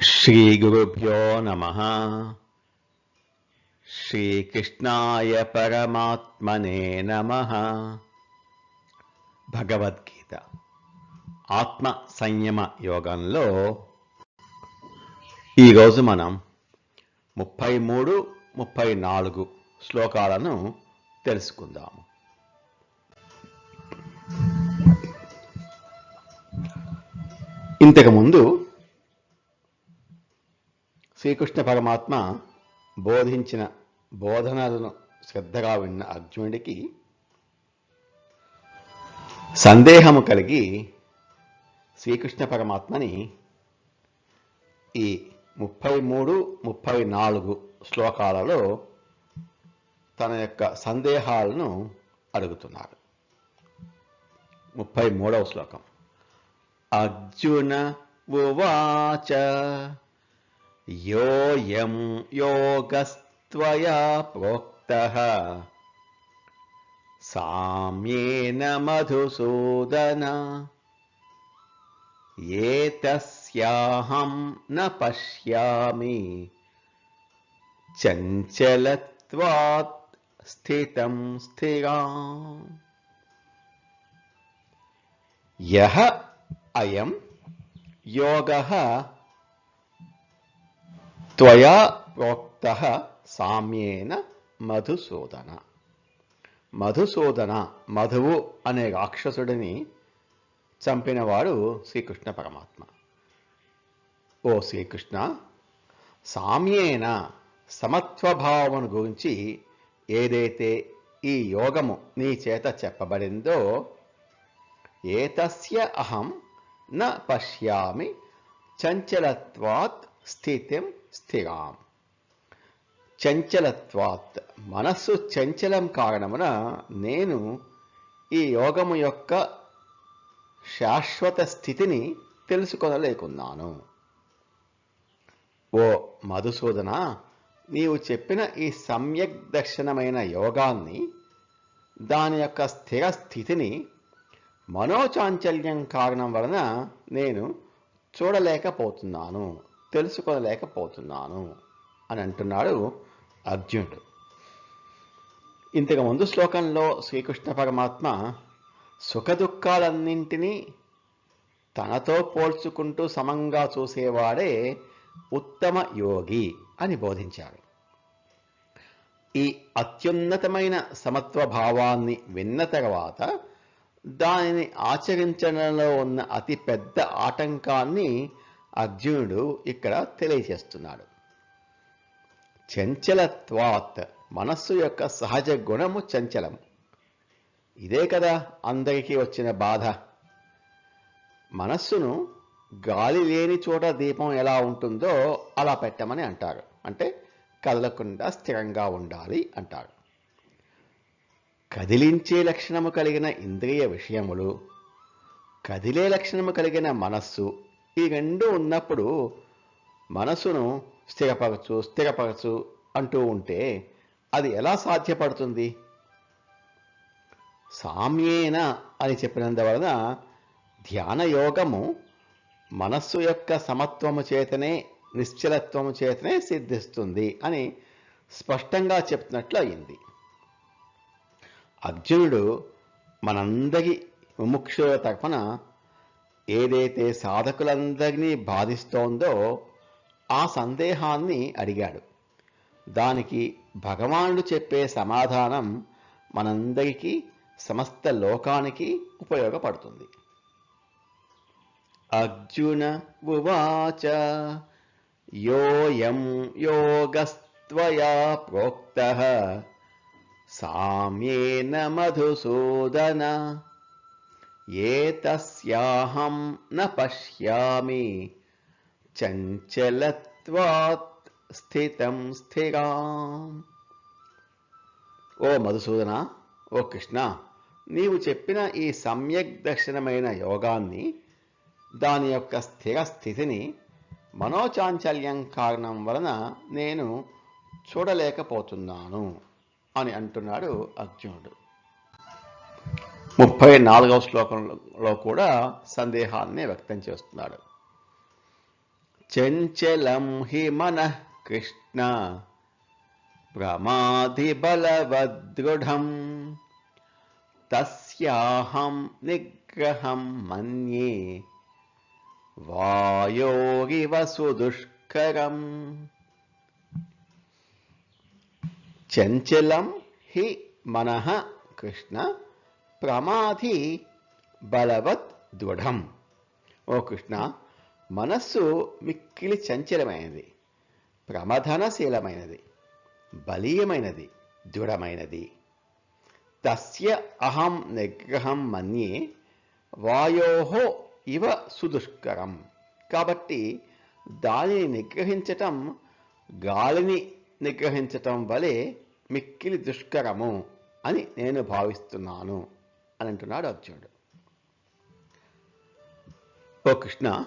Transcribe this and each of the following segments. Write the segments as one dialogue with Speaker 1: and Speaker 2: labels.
Speaker 1: శ్రీగురుభ్యో నమ శ్రీకృష్ణాయ పరమాత్మనే నమ భగవద్గీత ఆత్మ సంయమ యోగంలో ఈరోజు మనం ముప్పై మూడు ముప్పై నాలుగు శ్లోకాలను తెలుసుకుందాము. ఇంతకుముందు శ్రీకృష్ణ పరమాత్మ బోధించిన బోధనలను శ్రద్ధగా విన్న అర్జునుడికి సందేహము కలిగి శ్రీకృష్ణ పరమాత్మని ఈ ముప్పై మూడు ముప్పై నాలుగు శ్లోకాలలో తన యొక్క సందేహాలను అడుగుతున్నారు. ముప్పై మూడవ శ్లోకం. అర్జున ఉవాచ योऽयं योगस्त्वया प्रोक्तः। साम्येन मधुसूदन। एतस्याहं न पश्यामि। चञ्चलत्वात् स्थितं स्थिरा। यः अयं योगः త్వయా ప్రోక్త సామ్యేన మధుసూదన. మధుసూదన మధువు అనే రాక్షసుడిని చంపినవాడు శ్రీకృష్ణ పరమాత్మ. ఓ శ్రీకృష్ణ సామ్యేన సమత్వభావమును గురించి ఏదైతే ఈ యోగము నీ చేత చెప్పబడిందో ఏతస్య అహం న పశ్యామి చంచలత్వాత్ స్థితిం స్థిరాం. చంచలత్వాత్. మనస్సు చంచలం కారణమున నేను ఈ యోగము యొక్క శాశ్వత స్థితిని తెలుసుకొనలేకున్నాను. ఓ మధుసూదన నీవు చెప్పిన ఈ సమ్యక్ దర్శనమైన యోగాన్ని దాని యొక్క స్థిర స్థితిని మనోచాంచల్యం కారణం వలన నేను చూడలేకపోతున్నాను. తెలుసుకోలేకపోతున్నాను అని అంటున్నాడు అర్జునుడు. ఇంతకు ముందు శ్లోకంలో శ్రీకృష్ణ పరమాత్మ సుఖదుఖాలన్నింటినీ తనతో పోల్చుకుంటూ సమంగా చూసేవాడే ఉత్తమ యోగి అని బోధించారు ఈ అత్యున్నతమైన సమత్వ భావాన్ని విన్న తర్వాత దానిని ఆచరించడంలో ఉన్న అతి పెద్ద ఆటంకాన్ని అర్జునుడు ఇక్కడ తెలియజేస్తున్నాడు. చంచలత్వాత్ మనస్సు యొక్క సహజ గుణము చంచలం. ఇదే కదా అందరికీ వచ్చిన బాధ. మనస్సును గాలి లేని చోట దీపం ఎలా ఉంటుందో అలా పెట్టమని అంటారు. అంటే కదలకుండా స్థిరంగా ఉండాలి అంటారు. కదిలించే లక్షణము కలిగిన ఇంద్రియ విషయములు కదిలే లక్షణము కలిగిన మనస్సు ఈ రెండు ఉన్నప్పుడు మనసును స్థిరపరచు స్థిరపరచు అంటూ ఉంటే అది ఎలా సాధ్యపడుతుంది? సామ్యేన అని చెప్పినందువలన ధ్యానయోగము మనస్సు యొక్క సమత్వము చేతనే నిశ్చలత్వము చేతనే సిద్ధిస్తుంది అని స్పష్టంగా చెప్తున్నట్లు అయింది. అర్జునుడు మనందరి ముముక్షుల తరఫున ఏదైతే సాధకులందరినీ బాధిస్తోందో ఆ సందేహాన్ని అడిగాడు. దానికి భగవానుడు చెప్పే సమాధానం మనందరికీ సమస్త లోకానికి ఉపయోగపడుతుంది. అర్జున ఉవాచ యోయం యోగస్త్వయా ప్రోక్త సామ్యేన మధుసూదన. ఏతస్యాహం న పశ్యామి. చంచలత్వాత్ స్థితం స్థిరా. ఓ మధుసూదన ఓ కృష్ణ నీవు చెప్పిన ఈ సమ్యక్ దర్శనమైన యోగాన్ని దాని యొక్క స్థిర స్థితిని మనోచాంచల్యం కారణం వలన నేను చూడలేకపోతున్నాను అని అంటున్నాడు అర్జునుడు. ముప్పై నాలుగవ శ్లోకంలో కూడా సందేహాన్ని వ్యక్తం చేస్తున్నాడు. చంచలం హి మన కృష్ణ ప్రమాధి బలవదృఢం తస్యాహం నిగ్రహం మన్యే వాయోరివ సుదుష్కరం. చంచలం హి మనః కృష్ణ ప్రమాధి బలవత్ దృఢం. ఓ కృష్ణ మనస్సు మిక్కిలి చంచలమైనది ప్రమథనశీలమైనది బలీయమైనది దృఢమైనది. తస్య అహం నిగ్రహం మన్యే వాయోహో ఇవ సుదుష్కరం. కాబట్టి దానిని నిగ్రహించటం గాలిని నిగ్రహించటం వలె మిక్కిలి దుష్కరము అని నేను భావిస్తున్నాను. అని అంటున్నాడు అర్జునుడు. ఓ కృష్ణ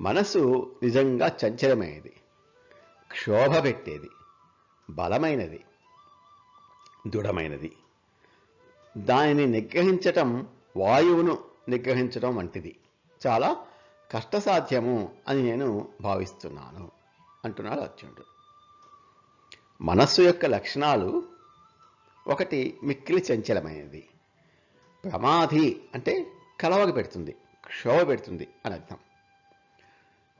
Speaker 1: మనసు నిజంగా చంచలమైనది క్షోభ పెట్టేది బలమైనది దృఢమైనది. దానిని నిగ్రహించటం వాయువును నిగ్రహించడం వంటిది. చాలా కష్టసాధ్యము అని నేను భావిస్తున్నాను అంటున్నాడు అర్జునుడు. మనస్సు యొక్క లక్షణాలు ఒకటి మిక్కిలి చంచలమైనది. ప్రమాధి అంటే కలవగ పెడుతుంది క్షోభ పెడుతుంది అని అర్థం.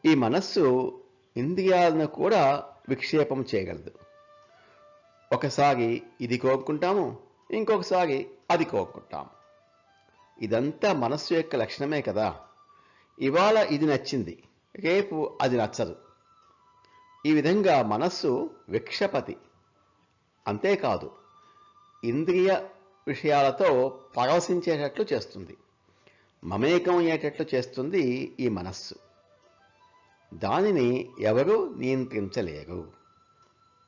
Speaker 1: ఈ మనస్సు ఇంద్రియాలను కూడా విక్షేపం చేయగలదు. ఒకసారి ఇది కోరుకుంటాము ఇంకొకసారి అది కోరుకుంటాము ఇదంతా మనస్సు యొక్క లక్షణమే కదా. ఇవాళ ఇది నచ్చింది రేపు అది నచ్చదు. ఈ విధంగా మనస్సు విక్షపతి అంతేకాదు ఇంద్రియ విషయాలతో పరవశించేటట్లు చేస్తుంది. మమేకం అయ్యేటట్లు చేస్తుంది ఈ మనస్సు. దానిని ఎవరు నియంత్రించలేరు.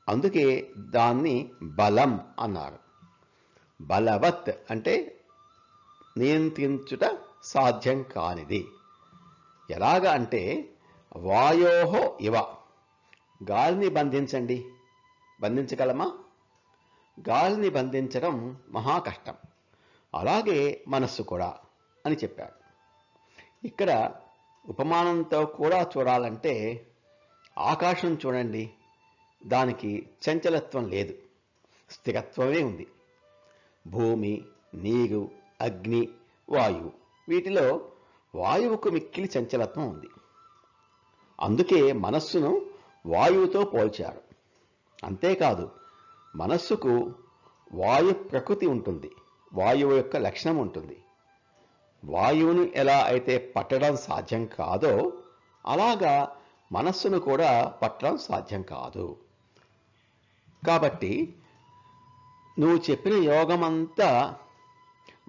Speaker 1: అందుకే దాన్ని బలం అన్నారు. బలవత్ అంటే నియంత్రించుట సాధ్యం కానిది. ఎలాగ అంటే వాయోహో ఇవ. గాలిని బంధించండి. బంధించగలమా? గాలిని బంధించడం మహా కష్టం. అలాగే మనస్సు కూడా అని చెప్పాడు. ఇక్కడ ఉపమానంతో కూడా చూడాలంటే ఆకాశం చూడండి దానికి చంచలత్వం లేదు స్థిరత్వమే ఉంది. భూమి నీరు అగ్ని వాయువు వీటిలో వాయువుకు మిక్కిలి చంచలత్వం ఉంది. అందుకే మనస్సును వాయువుతో పోల్చారు. అంతేకాదు మనస్సుకు వాయు ప్రకృతి ఉంటుంది. వాయువు యొక్క లక్షణం ఉంటుంది. వాయువును ఎలా అయితే పట్టడం సాధ్యం కాదో అలాగా మనస్సును కూడా పట్టడం సాధ్యం కాదు. కాబట్టి నువ్వు చెప్పిన యోగమంతా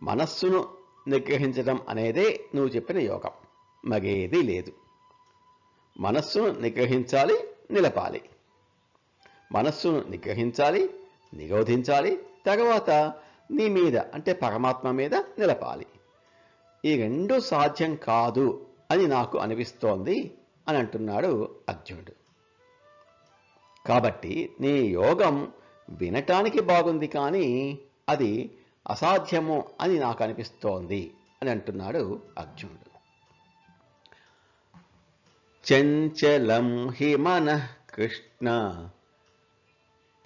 Speaker 1: మనస్సును నిగ్రహించడం అనేదే నువ్వు చెప్పిన యోగం. మగేది లేదు. మనస్సును నిగ్రహించాలి నిలపాలి. మనస్సును నిగ్రహించాలి నిరోధించాలి తర్వాత నీ మీద అంటే పరమాత్మ మీద నిలపాలి. ఈ రెండు సాధ్యం కాదు అని నాకు అనిపిస్తోంది అని అంటున్నాడు అర్జునుడు. కాబట్టి నీ యోగం వినటానికి బాగుంది కానీ అది అసాధ్యము అని నాకు అనిపిస్తోంది అని అంటున్నాడు అర్జునుడు. చంచలం హి మన కృష్ణ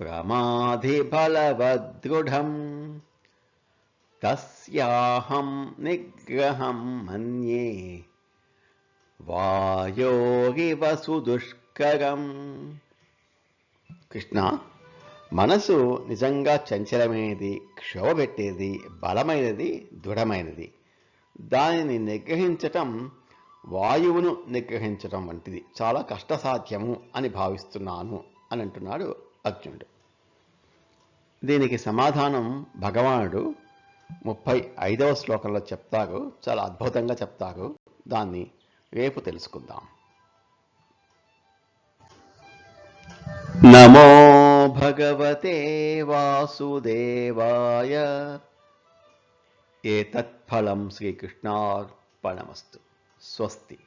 Speaker 1: ప్రమాధి బలవదృఢం తస్యాహం నిగ్రహం మన్యే. వాయోగివ సుదుష్కరం కృష్ణ మనసు నిజంగా చంచలమైనది క్షోభపెట్టేది బలమైనది దృఢమైనది. దానిని నిగ్రహించటం వాయువును నిగ్రహించటం వంటిది. చాలా కష్టసాధ్యము అని భావిస్తున్నాను అని అంటున్నాడు అర్జునుడు. దీనికి సమాధానం భగవానుడు ముప్పై ఐదవ శ్లోకంలో చెప్తాగు చాలా అద్భుతంగా చెప్తాగు దాన్ని రేపు తెలుసుకుందాం. నమో భగవతే వాసుదేవాయ. ఏతత్ఫలం శ్రీకృష్ణార్పణమస్తు. స్వస్తి.